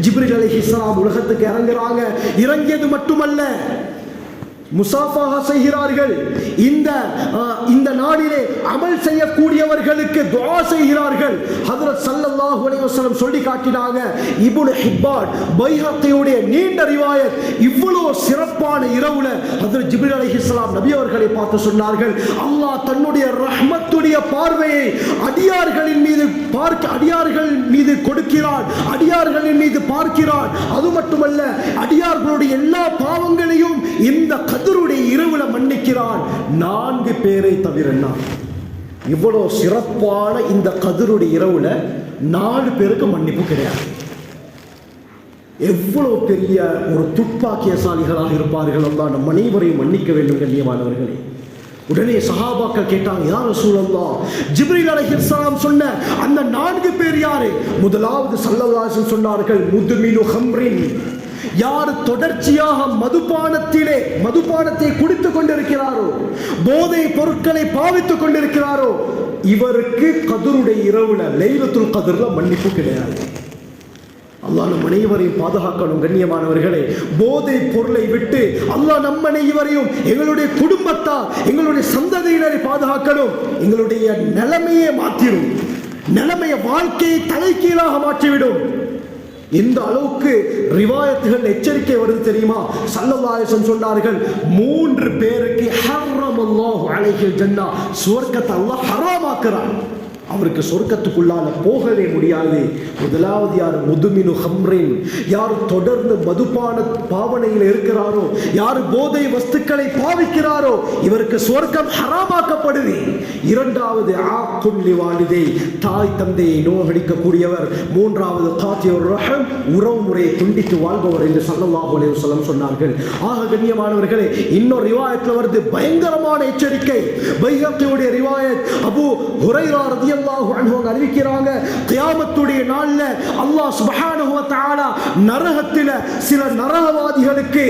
ஜிப்ரில் அலைஹிஸ்ஸலாம் உலகத்துக்கு இறங்குறாங்க. இறங்கியது மட்டுமல்ல முசாஃபாக செய்கிறார்கள். இந்த இந்த நாளிலே அமல் செய்யக்கூடியவர்களுக்கு துவா செய்கிறார்கள். ஹதரத் சல்லல்லாஹு அலைஹி வஸல்லம் சொல்லி காட்டினாங்க இப்னு ஹிப்பான் பைஹக்கியுடைய நீண்ட ரிவாயத் இவ்வளவு சிறப்பான இரவுல ஹதரத் ஜிப்ரீல் அலைஹிஸ்ஸலாம் நபி அவர்களை பார்த்து சொன்னார்கள் அல்லாஹ் தன்னுடைய ரஹ்மத்துடைய பார்வையை அடியார்களின் மீது பார்க்க அடியார்கள் மீது கொடுக்கிறான் அடியார்களின் மீது பார்க்கிறான். அது மட்டுமல்ல அடியார்களுடைய எல்லா பாவங்களையும் இந்த கத்தருடைய இரவுல மன்னிக்கிறான். நான்கு பேரை தவிர நான். இவ்வளவு சிறப்பான இந்த கதிருடைய இரவுல நாலு பேருக்கு மன்னிப்பு கிடையாது. எவ்வளவு பெரிய ஒரு துப்பாக்கியசாலிகளாக இருப்பார்கள் தான் நம் அனைவரையும் மன்னிக்க வேண்டும் கண்ணியமானவர்களே. உடனே சஹாபாக்கள் கேட்டாங்க யார் ரசூலல்லா ஜிப்ரீல் அலைஹிஸ்ஸலாம் சொன்ன அந்த நான்கு பேர் யாரு? முதலாவது சல்லவாசன் சொன்னார்கள் முதுமினு ஹம்ரின். யார் தொடர்ச்சியாக மதுபானத்திலே மதுபானத்தை குடித்துக் கொண்டிருக்கிறாரோ போதை பொருட்களை பாவித்துக் கொண்டிருக்கிறாரோ இவருக்கு கதிருடைய இரவுல லைலத்துல் கதிர்ல மன்னிப்பு கிடையாது. அல்லாஹ் நம் அனைவரையும் பாதுகாக்கணும் கண்ணியமானவர்களே. போதை பொருளை விட்டு அல்லாஹ் நம் அனைவரையும் எங்களுடைய குடும்பத்தால் எங்களுடைய சந்ததியினரை பாதுகாக்கணும். எங்களுடைய நிலைமையை மாற்றிடும். நிலைமைய வாழ்க்கையை தலைகீழாக மாற்றிவிடும். இந்த அளவுக்கு ரிவாயத்துகள் எச்சரிக்கை வருது தெரியுமா? சல்லல்லாஹு சொன்னார்கள் மூன்று பேருக்கு ஹர்ரமல்லாஹு அலைஹில் ஜன்னா சுவர்க்கத்தை அல்லாஹ் ஹராமாக்குறான். அவருக்கு சொர்க்கத்துக்குள்ளால போகவே முடியாது. முதலாவது யார்? முதுமினு ஹம்ரின். யார் தொடர்ந்து மதுபான பாவனையில் இருக்கிறாரோ யார் போதை வஸ்துக்களை பாவிக்கிறாரோ இவருக்கு சொர்க்கம் ஹராமாக்கப்படுது. இரண்டாவது ஆக்குள்ளி வாலிதை தாய் தந்தையை நோகடிக்கக்கூடியவர். மூன்றாவது காத்தியோர் ரஹம் உறவு முறையை துண்டித்து வாழ்பவர் என்று சல்லல்லாஹு அலைஹி சொல்லம் சொன்னார்கள். ஆக கண்ணியமானவர்களே இன்னொரு ரிவாயத்தில் வருது பயங்கரமான எச்சரிக்கை. பைகத்தியுடைய ரிவாயத் அபு ஹுரைரா ரதியம் அல்லாஹு அவங்க அறிவிக்கிறாங்க தியாமத்துடைய நாள்ல அல்லாஹ் சுபஹானுவ தாலா நரகத்தில் சில நரகவாதிகளுக்கு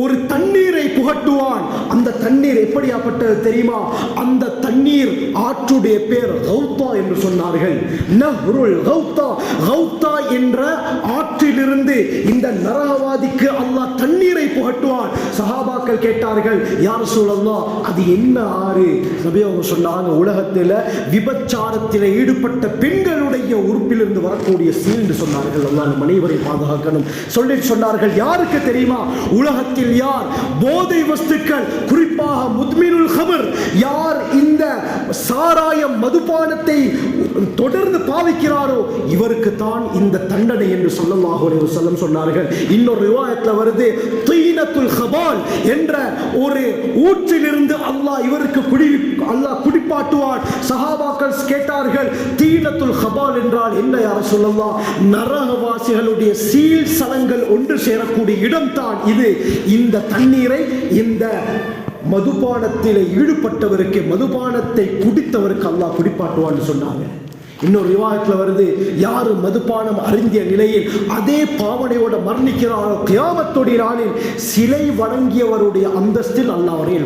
ஒரு தண்ணீரை புகட்டுவான். அந்த தண்ணீர் எப்படியாப்பட்டது தெரியுமா? அந்த தண்ணீர் ஆற்றுடைய பேர் கௌத்தா என்று சொன்னார்கள். நஹ்ருல் கௌத்தா கௌத்தா என்ற ஆற்றிலிருந்து இந்த நரகவாதிக்கு அல்லாஹ் தண்ணீரை புகட்டுவான். சஹாபாக்கள் கேட்டார்கள் யார் சொல்லலாம் அது என்ன ஆறு? நபி அவங்க சொன்னாங்க உலகத்தில் விபச்சாரத்தில் ஈடுபட்ட பெண்களுடைய உறுப்பிலிருந்து வரக்கூடிய சீண்டு சொன்னார்கள். அல்லாஹ் நம் அனைவரையும் பாதுகாக்கணும். சொல்லி சொன்னார்கள் யாருக்கு தெரியுமா? உலகத்தில் உலகத்தில் யார் போதை வஸ்துக்கள்? குறிப்பாக முத்மினுல் ஹமர் யார் இந்த சாராய மதுபானத்தை தொடர்ந்து பாவிக்கிறாரோ இவருக்கு தான் இந்த தண்டனை என்று சொல்லல்லாஹு அலைஹி வஸல்லம் சொன்னார்கள். இன்னொரு ரிவாயத்தில் வருது தீனத்துல் ஹபால் என்ற ஒரு ஊற்றிலிருந்து அல்லாஹ் இவருக்கு குடி அல்லாஹ் குடிப்பாட்டுவான். சஹாபாக்கள் கேட்டார்கள் தீனத்துல் ஹபால் என்றால் என்ன யார் சொல்லலாம் நரகவாசிகளுடைய சீல் சலங்கள் ஒன்று சேரக்கூடிய இடம்தான் இது. இந்த தண்ணீரை இந்த மதுபானத்தில் ஈடுபட்டவருக்கு மதுபானத்தை குடித்தவருக்கு அல்லாஹ் குடிப்பாட்டுவான்னு சொன்னாங்க. இன்னொரு விவாதத்தில் வருது யார் மதுபானம் அருந்திய நிலையில் அதே பாவனையோட மரணிக்கிறாரோ கியாமத்துடைய நாளில் சிலை வணங்கியவருடைய அந்தஸ்தில் அல்லாஹ் அவரை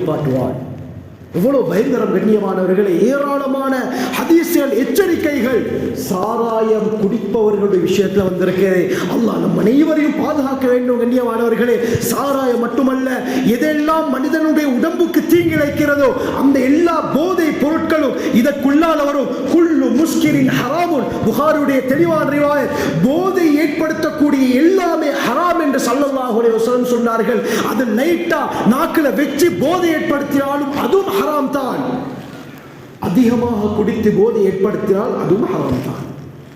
எவ்வளவு பயங்கரம் கண்ணியமானவர்களே ஏராளமான ஹதீஸ்கள் எச்சரிக்கைகள் சாராயம் குடிப்பவர்களுடைய விஷயத்துல வந்திருக்கிறது அல்லாஹ் நம் அனைவரையும் பாதுகாக்க வேண்டும் கண்ணியமானவர்களே. சாராயம் மட்டுமல்ல எதெல்லாம் மனிதனுடைய உடம்புக்கு தீங்கிழைக்கிறதோ அந்த எல்லா போதை பொருட்களும் இதற்குள்ளால் வரும். குள்ளு முஸ்கிரின் ஹராமுன் புகாருடைய தெளிவான ரிவாயத் போதை ஏற்படுத்தக்கூடிய எல்லாமே ஹராம் என்று சல்லல்லாஹு சொன்னார்கள். அது லைட்டா நாக்கில் வச்சு போதை ஏற்படுத்தினாலும் அதுவும் ஹராம் தான் அதிகமாக குடித்து போதை ஏற்படுத்தினால் அதுவும் ஹராம் தான்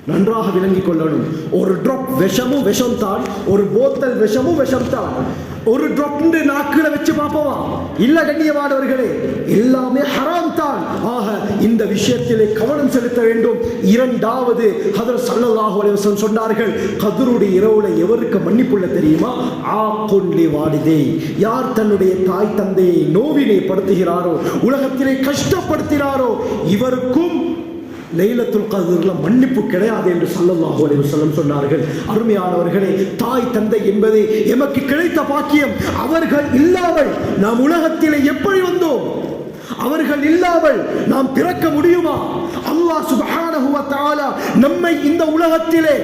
நன்றாக விளங்கிக் கொள்ளணும். ஒரு ட்ராப் விஷமும் விஷம் தான் ஒரு போத்தல் விஷமும் விஷம் தான் ஒரு ட்ராப் நாக்குல வச்சு பார்ப்போமா? இல்ல கண்ணியமானவர்களே எல்லாமே ஹராம் தான். ஆக இந்த விஷயத்திலே கவனம் செலுத்த வேண்டும். இரண்டாவது ஹதர் சல்லல்லாஹு அலைஹி சொன்னார்கள் கதருடைய இரவுல எவருக்கு மன்னிப்புள்ள தெரியுமா? ஆ கொல்லி வாடிதே யார் தன்னுடைய தாய் தந்தையை நோவினை படுத்துகிறாரோ உலகத்திலே கஷ்டப்படுத்தினாரோ இவருக்கும் லைலத்துல் கதிரில் மன்னிப்பு கிடையாது என்று சல்லல்லாஹு அலைஹி செல்லம் சொன்னார்கள். அருமையானவர்களே தாய் தந்தை என்பது எமக்கு கிடைத்த பாக்கியம். அவர்கள் இல்லாமல் நாம் உலகத்திலே எப்படி வந்தோம்? அவர்கள் இல்லாமல் நாம் பிறக்க முடியுமா? அல்லாஹ் சுபஹானஹு வ தஆலா நம்மை இந்த உலகத்திலே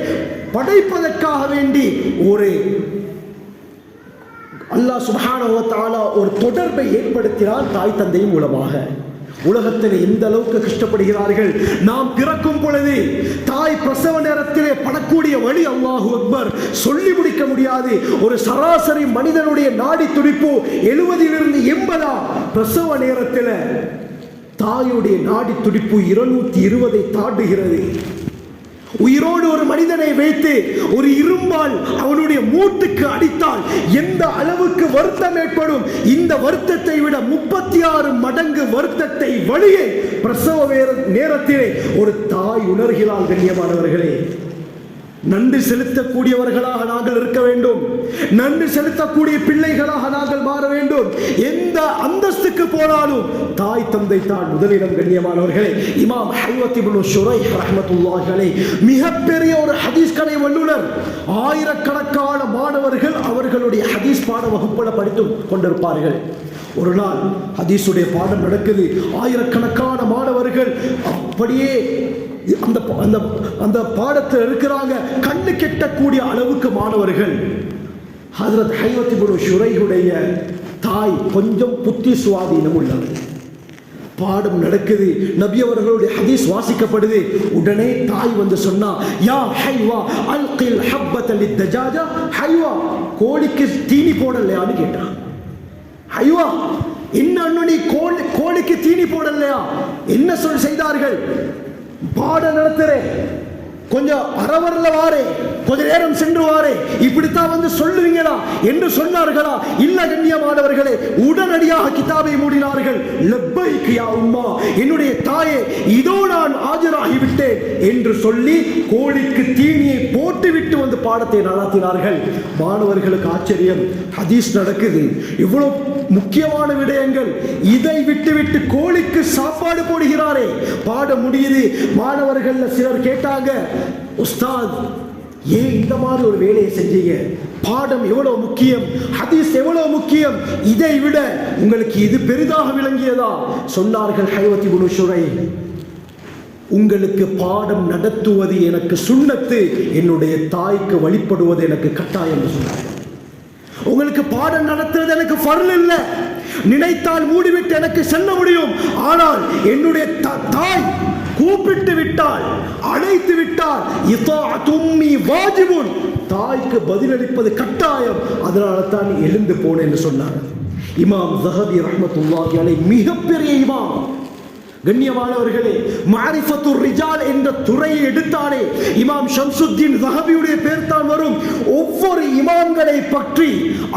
படைப்பதற்காக வேண்டி ஒரு அல்லாஹ் சுபஹானஹு வ தஆலா ஒரு தொடர்பை ஏற்படுத்தினார் தாய் தந்தையின் மூலமாக. உலகத்தில் எந்த அளவுக்கு கஷ்டப்படுகிறார்கள்? நாம் பிறக்கும் பொழுது தாய் பிரசவ நேரத்திலே படக்கூடிய வழி அல்லாஹு அக்பர். சொல்லி முடிக்க முடியாது. ஒரு சராசரி மனிதனுடைய நாடி துடிப்பு எழுபதிலிருந்து எண்பதா? பிரசவ நேரத்தில் தாயுடைய நாடி துடிப்பு இருநூத்தி இருபதை தாண்டுகிறது. உயிரோடு ஒரு மனிதனை வைத்து ஒரு இரும்பால் அவனுடைய மூட்டுக்கு அடித்தால் எந்த அளவுக்கு வருத்தம் ஏற்படும்? இந்த வருத்தத்தை விட முப்பத்தி ஆறு மடங்கு வருத்தத்தை வழியே பிரசவ நேரத்திலே ஒரு தாய் உணர்கிறாள் கண்ணியமானவர்களே. நன்றி செலுத்தக்கூடியவர்களாக நாங்கள் இருக்க வேண்டும். நன்றி செலுத்தக்கூடிய பிள்ளைகளாக நாங்கள் மாற வேண்டும். எந்த அந்தஸ்துக்கு போனாலும் தாய் தந்தை தான் முதலிடம் கண்ணியமானவர்களே. இமாம் ஹைவத் இப்னு ஷுரை ரஹ்மத்துல்லாஹி மிகப்பெரிய ஒரு ஹதீஸ் கலை வல்லுனர். ஆயிரக்கணக்கான மாணவர்கள் அவர்களுடைய ஹதீஸ் பாட வகுப்புல படித்து கொண்டிருப்பார்கள். ஒரு நாள் ஹதீஸுடைய பாடம் நடக்குது. ஆயிரக்கணக்கான மாணவர்கள் அப்படியே அந்த அந்த அந்த பாடத்தில் இருக்கிறாங்க கண்ணு கெட்டக்கூடிய அளவுக்கு மாணவர்கள். ஹசரத் ஹைவத்தி குரு ஷுரையுடைய தாய் கொஞ்சம் புத்தி சுவாதீனம் உள்ளது பாடம் நடக்குது நபி அவர்களுடைய ஹதீஸ் வாசிக்கப்படுது. உடனே தாய் வந்து சொன்னா யா ஹைவா அல்கில் ஹப்பத லித்தஜாஜா ஹைவா கோழிக்கு தீனி போடலையான்னு கேட்டான் ஐயோ என்ன அண்ணு நீ கோழி கோழிக்கு தீனி போடலையா? என்ன சொல் செய்தார்கள்? பாட நடத்துறேன். கொஞ்சம் அறவரில் வாரே கொஞ்ச நேரம் சென்று வாரே. இப்படித்தான் வந்து சொல்லுவீங்களா என்று சொன்னார்களா? இல்ல கண்ணியமானவர்களே உடனடியாக கிதாபை மூடினார்கள். லப்பைக்கு யா உம்மா என்னுடைய தாயே இதோ நான் ஆஜராகிவிட்டேன் என்று சொல்லி கோழிக்கு தீனியை போட்டுவிட்டு வந்து பாடத்தை நடத்தினார்கள். மாணவர்களுக்கு ஆச்சரியம் ஹதீஸ் நடக்குது. இவ்வளவு முக்கியமான விடயங்கள். இதை விட்டுவிட்டு கோழிக்கு சாப்பாடு போடுகிறாரே. பாட முடியுது. மாணவர்கள் சிலர் கேட்டாங்க உஸ்தாத் ஏன் இந்த மாதிரி ஒரு வேலையை செஞ்சீங்க? பாடம் எவ்வளோ முக்கியம்? ஹதீஸ் எவ்வளோ முக்கியம்? இதை விட உங்களுக்கு இது பெரிதாக விளங்கியதா? சொன்னார்கள் ஹைவத்தி குணுஷுரை உங்களுக்கு பாடம் நடத்துவது எனக்கு சுண்ணத்து என்னுடைய தாய்க்கு வழிபடுவது எனக்கு கட்டாயம் சொன்னார்கள். உங்களுக்கு பாடம் நடத்துறது எனக்கு ஃபர்ல் இல்லை. நினைத்தால் மூடிவிட்டு எனக்கு செல்ல முடியும். ஆனால் என்னுடைய த- தாய் கூப்பிட்டு விட்டால் அழைத்து விட்டால் இதாஅத்தும்மி வாஜிபுன். தாய்க்கு பதிலளிப்பது கட்டாயம். அதனால தான் எழுந்து போனேன் என்று சொன்னார் இமாம் ஜஹதி ரஹமத்துல்லாஹி அலை மிகப்பெரிய இமாம். கண்ணியமானவர்களே மாரிஃபத்து ரிஜால் என்ற துறையை எடுத்தாலே இமாம் ஷம்சுத்தீன் ரஹபியுடைய பேர் தான் வரும். ஒவ்வொரு இமாம்களை பற்றி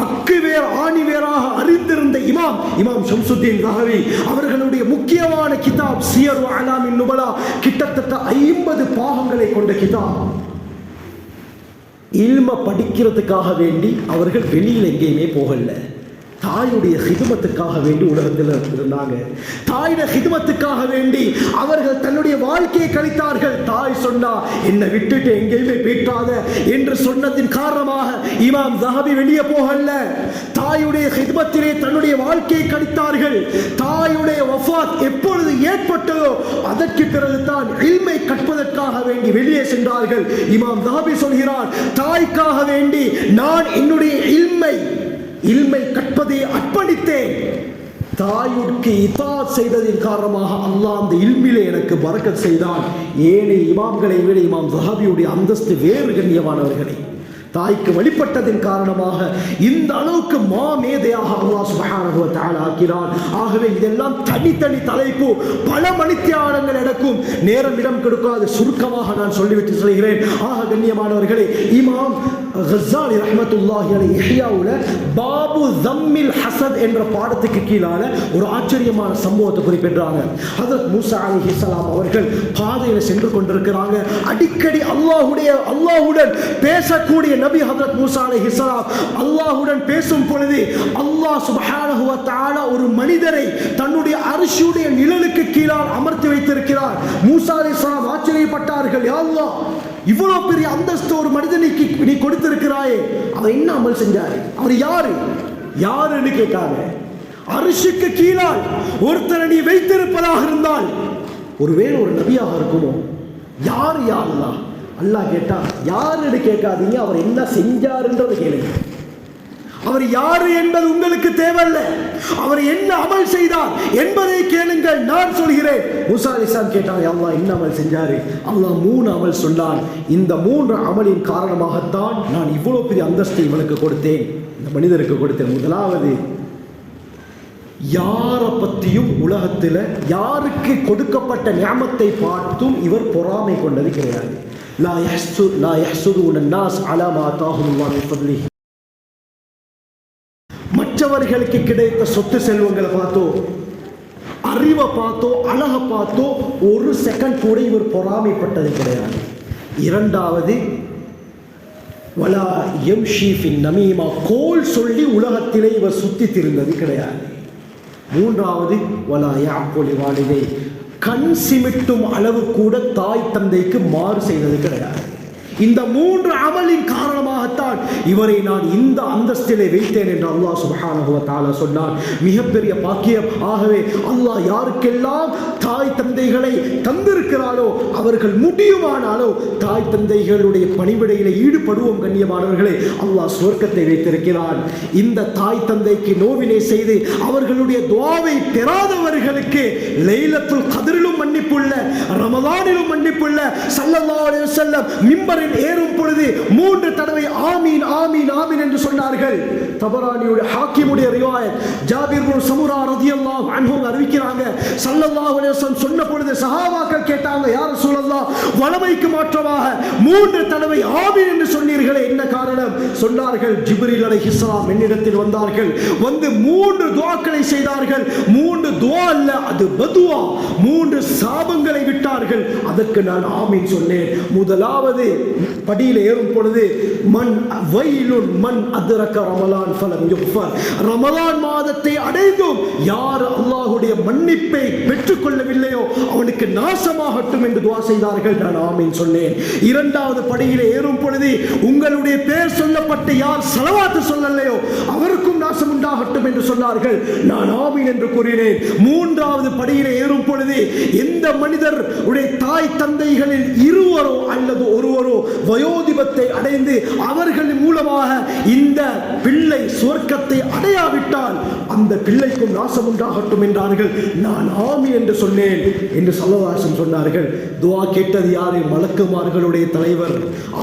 அக்குவேர் ஆணிவேராக அறிந்திருந்த இமாம் இமாம் ஷம்சுத்தீன் ரஹவி அவர்களுடைய முக்கியமான கிதாப் சியர் அலாமின் நுபலா கிட்டத்தட்ட ஐம்பது பாகங்களை கொண்ட கிதாப். இல்ம படிக்கிறதுக்காக வேண்டி அவர்கள் வெளியில் எங்கேயுமே போகலை. தாயுடைய ஹிதுமத்துக்காக வேண்டி உலகத்தில் இருந்தாங்க. தாயுடைய ஹிதுமத்துக்காக வேண்டி அவர்கள் தன்னுடைய வாழ்க்கையை கழித்தார்கள். தாய் சொன்னா என்னை விட்டுட்டு எங்கேயுமே பீட்டாத என்று சொன்னதின் காரணமாக இமாம் ஜஹபி வெளியே போகல. தாயுடைய ஹிதுமத்திலே தன்னுடைய வாழ்க்கையை கழித்தார்கள். தாயுடைய வஃபாத் எப்பொழுது ஏற்பட்டதோ அதற்கு பிறகு தான் இல்மை கற்பதற்காக வேண்டி வெளியே சென்றார்கள். இமாம் தாபி சொல்கிறார் தாய்க்காக வேண்டி நான் என்னுடைய இல்மை இல்மை கற்பதை அர்ப்பணித்தேன். தாயுக்கு இதா செய்ததின் காரணமாக அல்லாஹ் அந்த இல்மிலே எனக்கு பறக்கத் செய்தான். ஏனைய இமாம்களை விட இமாம் ஜஹாபியுடைய அந்தஸ்து வேறு கண்ணியமானவர்களே. தாய்க்கு வழிபட்டதின் காரணமாக இந்த அளவுக்கு மாமேதையாக அல்லாஹ் சுப்ஹானஹு வ ஆகவே இதெல்லாம் தனித்தனி தலைப்பு பல மணித்தியாலங்கள் நடக்கும். நேரம் இடம் கொடுக்காது சுருக்கமாக நான் சொல்லிவிட்டு சொல்கிறேன். ஆக கண்ணியமானவர்களே இமாம் ஹசாலி ரஹமத்துல்லாஹி அலை இஹ்யாவுல பாபு தம்மில் ஹசத் என்ற பாடத்துக்கு கீழான ஒரு ஆச்சரியமான சம்பவத்தை குறிப்பிடுறாங்க. ஹசரத் மூசா அலைஹிஸ்ஸலாம் அவர்கள் பாதையில் சென்று கொண்டிருக்கிறாங்க. அடிக்கடி அல்லாஹுடைய அல்லாஹுடன் பேசக்கூடிய நபி ஹதரத் மூசா அலைஹிஸ்ஸலாம் அல்லாஹுடன் பேசும் பொழுது அல்லாஹ் சுபஹானஹுவ வ தஆலா ஒரு மனிதரை தன்னுடைய அரிசியுடைய நிழலுக்கு கீழால் அமர்த்தி வைத்திருக்கிறார். மூசா அலைஹிஸ்ஸலாம் ஆச்சரியப்பட்டார்கள் யா இவ்வளவு பெரிய அந்தஸ்து ஒரு மனிதனுக்கு நீ கொடுத்திருக்கிறாயே. அவர் என்ன அமல் செஞ்சாரு? அவர் யாரு? யாருன்னு கேட்டாங்க. அரிசிக்கு கீழால் ஒருத்தரை நீ வைத்திருப்பதாக இருந்தால் ஒருவேளை ஒரு நபியாக இருக்குமோ யார் யாருதான் அல்லாஹ் கேட்டான் யாருன்னு கேட்காதீங்க அவர் என்ன செஞ்சாருன்றதை கேளுங்க அவர் யாரு என்பது உங்களுக்கு தேவையில்ல. அவர் என்ன அமல் செய்தார் என்பதை கேளுங்கள் நான் சொல்கிறேன். முசா அலிசான் கேட்டாங்க அல்லாஹ் என்ன அமல் செஞ்சாரு? அல்லாஹ் மூணு அமல் சொன்னான். இந்த மூன்று அமலின் காரணமாகத்தான் நான் இவ்வளோ பெரிய அந்தஸ்தை இவனுக்கு கொடுத்தேன். இந்த மனிதருக்கு கொடுத்தேன். முதலாவது யாரை பற்றியும் உலகத்தில் யாருக்கு கொடுக்கப்பட்ட ஞாமத்தை பார்த்தும் இவர் பொறாமை கொண்டது கிடையாது. லா யஹ்சு லா யஹ்சுது நாஸ் அலா மா தாஹுல்லாஹ் மற்றவர்களுக்கு கிடைத்த சொத்து செல்வங்களை பார்த்தோ அறிவை பார்த்தோ அழகை பார்த்தோ ஒரு செகண்ட் கூட இவர் பொறாமைப்பட்டது கிடையாது. இரண்டாவது வலா எம் ஷீஃபின் நமீமா கோல் சொல்லி உலகத்திலே இவர் சுத்தி திருந்தது கிடையாது. மூன்றாவது வலா வாலிதை கண் சிமிட்டும் அளவு கூட தாய் தந்தைக்கு மாறு செய்தது கிடையாது. இந்த மூன்று அமலின் காரணமாகத்தான் இவரை நான் இந்த அந்தஸ்திலே வைத்தேன் என்று அல்லாஹ் சுபஹானுவத்தால சொன்னார் சொன்னான். மிகப்பெரிய பாக்கியம். ஆகவே அல்லாஹ் யாருக்கெல்லாம் தாய் தந்தைகளை தந்திருக்கிறாரோ அவர்கள் முடியுமானாலோ தாய் தந்தைகளுடைய பணிவிடையிலே ஈடுபடுவோம் கண்ணியமானவர்களே. அல்லாஹ் சுவர்க்கத்தை வைத்திருக்கிறான். இந்த தாய் தந்தைக்கு நோவினை செய்து அவர்களுடைய துவாவை பெறாதவர்களுக்கு லைலத்துல் கதிரிலும் மன்னிப்புள்ள ரமதானிலும் மன்னிப்புள்ள ஸல்லல்லாஹு செல்லம் மிம்பரில் ஏறும் பொழுது மூன்று தடவை ஆமீன் ஆமீன் ஆமீன் என்று சொன்னார்கள். தபரானியுடைய ஹாக்கிமுடைய ரிவாயத் ஜாபீர் பின் சமுரா ரலியல்லாஹு அன்ஹு அறிவிக்கிறாங்க. ஸல்லல்லாஹு அலைஹி சொன்ன பொழுது சஹாபாக்கள் கேட்டாங்க யார் சூழல்லா வளமைக்கு மாற்றமாக மூன்று தடவை ஆவி என்று சொன்னீர்களே என்ன காரணம்? சொன்னார்கள் ஜிப்ரில் அலை இஸ்லாம் என்னிடத்தில் வந்தார்கள். வந்து மூன்று துவாக்களை செய்தார்கள். மூன்று துவா அல்ல அது பதுவா. மூன்று சாபங்களை விட்டார்கள். அதற்கு நான் ஆமீன் சொன்னேன். முதலாவது படியில் ஏறும் பொழுது மண் வயலுன் மண் அதிரக்க ரமலான் ஃபலம் யுஃபர். ரமலான் மாதத்தை அடைந்தும் யார் அல்லாஹுடைய மன்னிப்பை பெற்றுக்கொள்ளவில்லையோ அவனுக்கு நாசமாகட்டும் என்று துவா செய்தார்கள். நான் ஆமீன் சொன்னேன். இரண்டாவது படியில் ஏறும் பொழுது உங்களுடைய பேர் சொல்லப்பட்டு யார் செலவாத்து சொல்லலையோ அவருக்கும் நாசம் உண்டாகட்டும் என்று சொன்னார்கள். நான் ஆமீன் என்று கூறினேன். மூன்றாவது படியில் ஏறும் பொழுது எந்த மனிதர் உடைய தாய் தந்தைகளில் இருவரோ அல்லது ஒருவரோ வயோதிபத்தை அடைந்து அவர்கள் மூலமாக இந்த பிள்ளை சுவர்க்கத்தை அடையாவிட்டால் அந்த பிள்ளைக்கும் நாசம் உண்டாகட்டும் என்றார்கள். நான் ஆமி என்று சொன்னேன் என்று சல்லவாசம் சொன்னார்கள். துவா கேட்டது யாரு? மலக்குமார்களுடைய தலைவர்.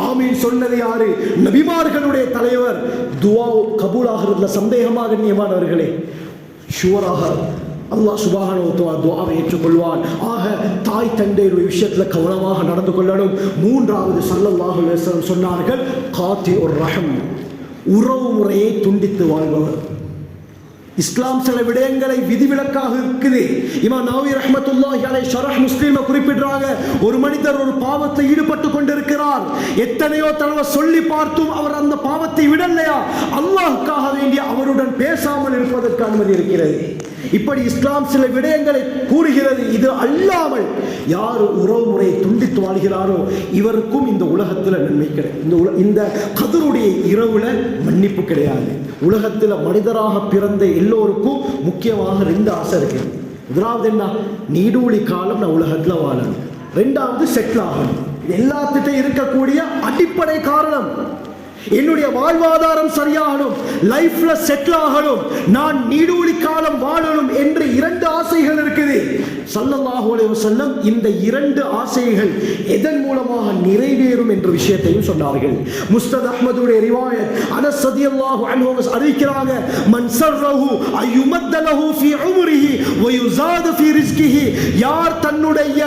ஆமீன் சொன்னது யாரு? நபிமார்களுடைய தலைவர். துவா கபூலாகிறதுல சந்தேகமாக நியமானவர்களே ஷுவராக அல்லாஹ் சுபாகன துவாவை ஏற்றுக்கொள்வான். ஆக தாய் தந்தையுடைய விஷயத்தில் கவனமாக நடந்து கொள்ளணும். மூன்றாவது சல்லல்லாஹு சொன்னார்கள் காத்தி ஒரு ரகம் உறவு முறையை துண்டித்து வாழ்பவர். இஸ்லாம் சில விடயங்களை விதிவிலக்காக இருக்குது. இமா நவி ரஹமத்துல்லாஹி அலை ஷரஹ் முஸ்லீம குறிப்பிடுறாங்க. ஒரு மனிதர் ஒரு பாவத்தை ஈடுபட்டு கொண்டிருக்கிறார். எத்தனையோ தடவை சொல்லி பார்த்தும் அவர் அந்த பாவத்தை விடலையா? அல்லாஹுக்காக வேண்டிய அவருடன் பேசாமல் இருப்பதற்கு அனுமதி இருக்கிறது. இப்படி இஸ்லாம் சில விடயங்களை கூறுகிறது இது அல்லாமல் யார் உறவு முறையை துண்டித்து வாழ்கிறாரோ இவருக்கும் இந்த உலகத்தில் நன்மை கிடையாது இந்த உல இந்த கதருடைய இரவுல மன்னிப்பு கிடையாது. உலகத்தில் மனிதராக பிறந்த எல்லோருக்கும் முக்கியமாக ரெண்டு ஆசை இருக்கு. முதலாவது என்ன? நீடூழி காலம் நான் உலகத்தில் வாழணும். ரெண்டாவது செட்டில் ஆகணும். இது இருக்கக்கூடிய அடிப்படை காரணம். என்னுடைய வாழ்வாதாரம் சரியாகணும் லைஃப்ல செட்டில் ஆகணும் நான் நீடூழி காலம் வாழணும் என்று இரண்டு ஆசைகள் இருக்குது. சல்லல்லாஹு அலைஹி இந்த இரண்டு ஆசைகள் எதன் மூலமாக நிறைவேறும் என்ற விஷயத்தையும் சொன்னார்கள். முஸ்தத் அஹ்மதுடைய ரிவாயத் அனஸ் சதியல்லாஹு அன்ஹு அறிவிக்கிறாங்க மன் சர்ரஹு அயுமத்தலஹு ஃபீ உம்ரிஹி வ ஃபீ ரிஸ்கிஹி. யார் தன்னுடைய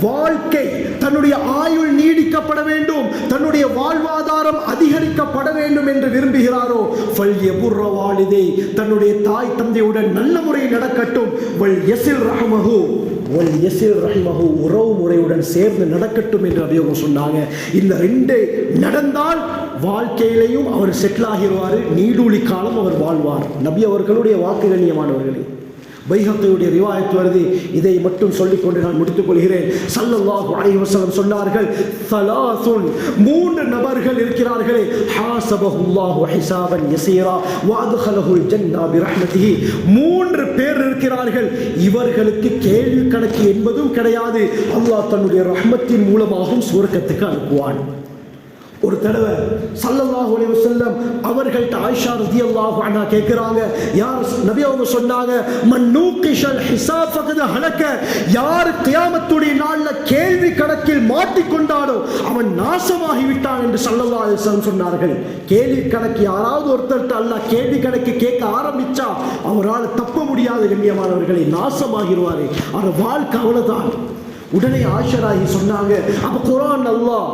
வாழ்க்கை தன்னுடைய ஆயுள் நீடிக்கப்பட வேண்டும். தன்னுடைய வாழ்வாதாரம் அதிகரிக்கப்பட வேண்டும் என்று விரும்புகிறாரோ? ஃபல் எபுர்ர தன்னுடைய தாய் தந்தையுடன் நல்ல முறையில் நடக்கட்டும். வல் எசில் ரஹமஹு வல் எசில் ரஹமஹு உறவு முறையுடன் சேர்ந்து நடக்கட்டும் என்று அபியோகம் சொன்னாங்க. இந்த ரெண்டு நடந்தால் வாழ்க்கையிலையும் அவர் செட்டில் ஆகிடுவார் நீடூழி காலம் அவர் வாழ்வார். நபி அவர்களுடைய வாக்கு கண்ணியமானவர்களே. பைஹத்தையுடைய ரிவாயத்து வருது. இதை மட்டும் சொல்லிக்கொண்டு நான் முடித்துக் கொள்கிறேன். சல்லல்லாஹு அலைஹி வஸல்லம் சொன்னார்கள் சலாசுன் மூன்று நபர்கள் இருக்கிறார்களே. ஹாசபஹுல்லாஹு ஹிசாபன் யசீரா வாதுஹலஹுல் ஜன்னா பிரஹ்மதிஹி. மூன்று பேர் இருக்கிறார்கள். இவர்களுக்கு கேள்வி கணக்கு என்பதும் கிடையாது. அல்லாஹ் தன்னுடைய ரஹ்மத்தின் மூலமாகவும் சுவர்க்கத்துக்கு அனுப்புவான். ஒரு தடவை சல்லல்லாஹு அலைஹி வஸல்லம் அவர்கள்ட்ட ஆயிஷா ரலியல்லாஹு அன்ஹா கேக்குறாங்க யார் நபி அவங்க சொன்னாங்க மன் நூகிஷல் ஹிசாப் ஃபகத ஹலக யார் கியாமத்துடைய நாள்ல கேள்வி கணக்கில் மாட்டிக்கொண்டானோ அவன் நாசமாகி விட்டான் என்று சல்லல்லாஹு அலைஹி வஸல்லம் சொன்னார்கள். கேள்வி கணக்கு யாராவது ஒருத்தர்ட்ட அல்லாஹ் கேள்வி கணக்கு கேட்க ஆரம்பிச்சா அவரால் தப்ப முடியாத கண்ணியமானவர்களை நாசமாகிடுவாரு அவர் வாழ்க்கை அவ்வளவுதான். உடனே ஆஷராகி சொன்னாங்க அப்ப குரான் அல்லாஹ்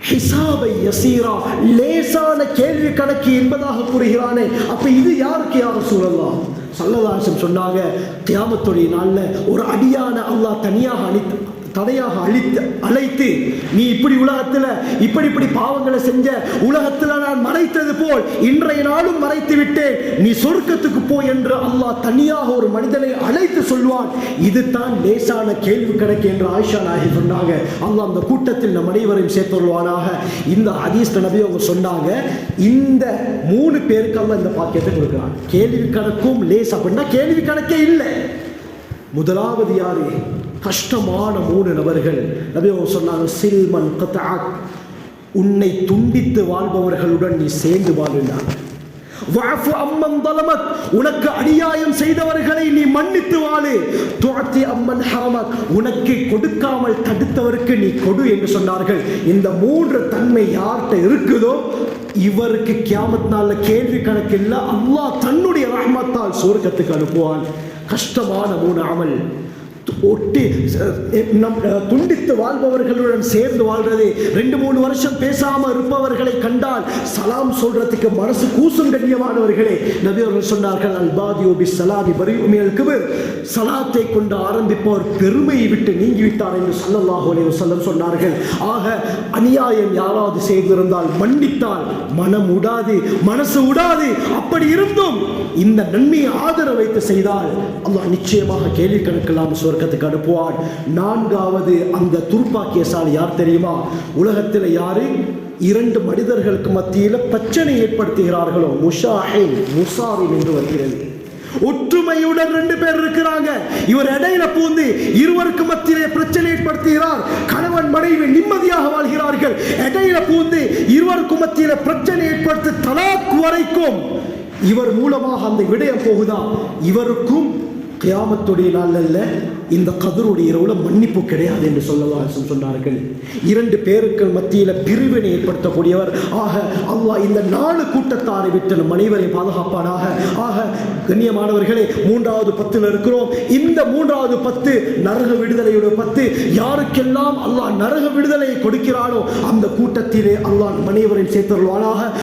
ஹிசாபை யசீரா லேசான கேள்வி கணக்கு என்பதாக கூறுகிறானே. அப்போ இது யாருக்கு யார் சூழலாம் சல்லதாசன் சொன்னாங்க தியாமத்துடைய நாளில் ஒரு அடியான அல்லாஹ் தனியாக அழித்து தடையாக அழித்து அழைத்து நீ இப்படி உலகத்தில் இப்படி இப்படி பாவங்களை செஞ்ச உலகத்தில் நான் மறைத்தது போல் இன்றைய நாளும் மறைத்து விட்டேன். நீ சொர்க்கத்துக்கு போ என்று அல்லாஹ் தனியாக ஒரு மனிதனை அழைத்து சொல்வான். இதுதான் லேசான கேள்வி கணக்கு என்று ஆயிஷா நாயகி சொன்னாங்க. அல்லாஹ் அந்த கூட்டத்தில் நம் அனைவரையும் சேர்த்துள்வானாக இந்த ஹதீஸ் நபி அவங்க சொன்னாங்க இந்த மூணு பேருக்கு அல்லாஹ் இந்த பாக்கியத்தை கொடுக்குறான். கேள்வி கணக்கும் லேஸ் அப்படின்னா கேள்வி கணக்கே இல்லை. முதலாவது யாரு? கஷ்டமான மூணு நபர்கள். நபி அவங்க சொன்னாங்க சில்மன் கத்தாக் உன்னை துண்டித்து வாழ்பவர்களுடன் நீ சேர்ந்து வாழ்ந்தார் வஅஃபு அம்மன் தலமக் உனக்கு அநியாயம் செய்தவர்களை நீ மன்னித்து வாழு. துஅத்தி அம்மன் ஹரமத். உனக்கு கொடுக்காமல் தடுத்தவருக்கு நீ கொடு என்று சொன்னார்கள். இந்த மூன்று தன்மை யார்கிட்ட இருக்குதோ இவருக்கு கியாமத் நாளில் கேள்வி கணக்கு இல்லை அல்லாஹ் தன்னுடைய ரஹ்மத்தால் சுவர்க்கத்துக்கு அனுப்புவான். கஷ்டமான மூணு அமல். ஒட்டி நம் துண்டித்து வாழ்பவர்களுடன் சேர்ந்து வாழ்றது. ரெண்டு மூணு வருஷம் பேசாம இருப்பவர்களை கண்டால் சலாம் சொல்றதுக்கு மனசு கூசும் கண்ணியமானவர்களே. நபி அவர்கள் சொன்னார்கள் அல்பாதியோ சலாதி பரியுமியல் சலாத்தை கொண்டு ஆரம்பிப்பவர் பெருமையை விட்டு நீங்கிவிட்டார் என்று ஸல்லல்லாஹு அலைய சொல்ல சொன்னார்கள். ஆக அநியாயம் யாராவது செய்திருந்தால் மன்னித்தால் மனம் உடாது மனசு உடாது. அப்படி இருந்தும் இந்த நன்மையை ஆதரவு வைத்து செய்தால் அல்லாஹ் நிச்சயமாக கேள்வி கணக்கெல்லாம் சொர்க்கத்துக்கு அனுப்புவான் நான்காவது அந்த துருப்பாக்கியசாலி யார் தெரியுமா? உலகத்தில் யாரு? இரண்டு மனிதர்களுக்கு மத்தியில் பிரச்சனை ஏற்படுத்துகிறார்களோ முஷாஹின் முசாரின் என்று வருகிறது. ஒற்றுமையுடன் ரெண்டு பேர் இருக்கிறாங்க. இவர் இடையில பூந்து இருவருக்கு மத்தியிலே பிரச்சனை ஏற்படுத்துகிறார். கணவன் மனைவி நிம்மதியாக வாழ்கிறார்கள். இடையில பூந்து இருவருக்கு மத்தியில பிரச்சனை ஏற்படுத்தி தலாக் வரைக்கும் இவர் மூலமாக அந்த விடயம் போகுதா? இவருக்கும் கியாமத்துடைய நாள் அல்ல இந்த கதருடைய இரவுல மன்னிப்பு கிடையாது என்று சொல்லலாம் சொன்னார்கள். இரண்டு பேருக்கு மத்தியில பிரிவினை ஏற்படுத்தக்கூடியவர். ஆக அல்லாஹ் இந்த நாலு கூட்டத்தாரை விட்டு நம் அனைவரை பாதுகாப்பானாக. ஆக கண்ணியமானவர்களே மூன்றாவது பத்தில் இருக்கிறோம். இந்த மூன்றாவது பத்து நரக விடுதலையோட பத்து யாருக்கெல்லாம் அல்லாஹ் நரக விடுதலையை கொடுக்கிறானோ அந்த கூட்டத்திலே அல்லாஹ் மனைவரின் அனைவரையும் சேர்த்தருள்வானாக.